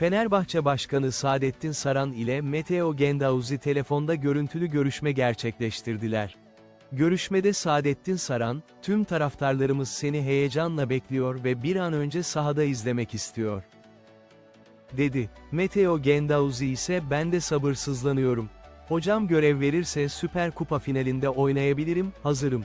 Fenerbahçe Başkanı Saadettin Saran ile Meteo Gendauzi telefonda görüntülü görüşme gerçekleştirdiler. Görüşmede Saadettin Saran, tüm taraftarlarımız seni heyecanla bekliyor ve bir an önce sahada izlemek istiyor. Dedi. Meteo Gendauzi ise ben de sabırsızlanıyorum. Hocam görev verirse Süper Kupa finalinde oynayabilirim, hazırım.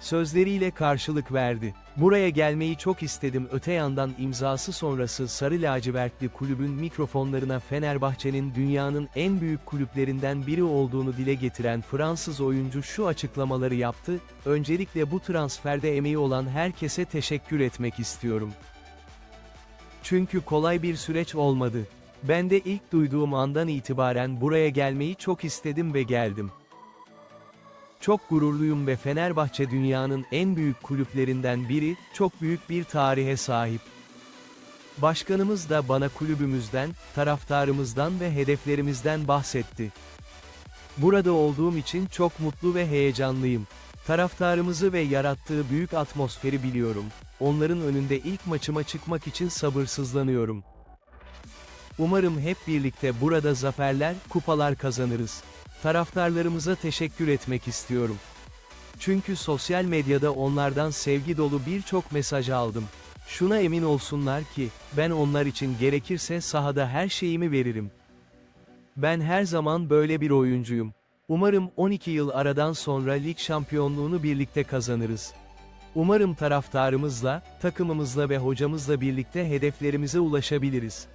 Sözleriyle karşılık verdi. Buraya gelmeyi çok istedim öte yandan imzası sonrası Sarı Lacivertli kulübün mikrofonlarına Fenerbahçe'nin dünyanın en büyük kulüplerinden biri olduğunu dile getiren Fransız oyuncu şu açıklamaları yaptı, öncelikle bu transferde emeği olan herkese teşekkür etmek istiyorum. Çünkü kolay bir süreç olmadı. Ben de ilk duyduğum andan itibaren buraya gelmeyi çok istedim ve geldim. Çok gururluyum ve Fenerbahçe dünyanın en büyük kulüplerinden biri, çok büyük bir tarihe sahip. Başkanımız da bana kulübümüzden, taraftarımızdan ve hedeflerimizden bahsetti. Burada olduğum için çok mutlu ve heyecanlıyım. Taraftarımızı ve yarattığı büyük atmosferi biliyorum. Onların önünde ilk maçıma çıkmak için sabırsızlanıyorum. Umarım hep birlikte burada zaferler, kupalar kazanırız. Taraftarlarımıza teşekkür etmek istiyorum. Çünkü sosyal medyada onlardan sevgi dolu birçok mesaj aldım. Şuna emin olsunlar ki, ben onlar için gerekirse sahada her şeyimi veririm. Ben her zaman böyle bir oyuncuyum. Umarım 12 yıl aradan sonra lig şampiyonluğunu birlikte kazanırız. Umarım taraftarımızla, takımımızla ve hocamızla birlikte hedeflerimize ulaşabiliriz.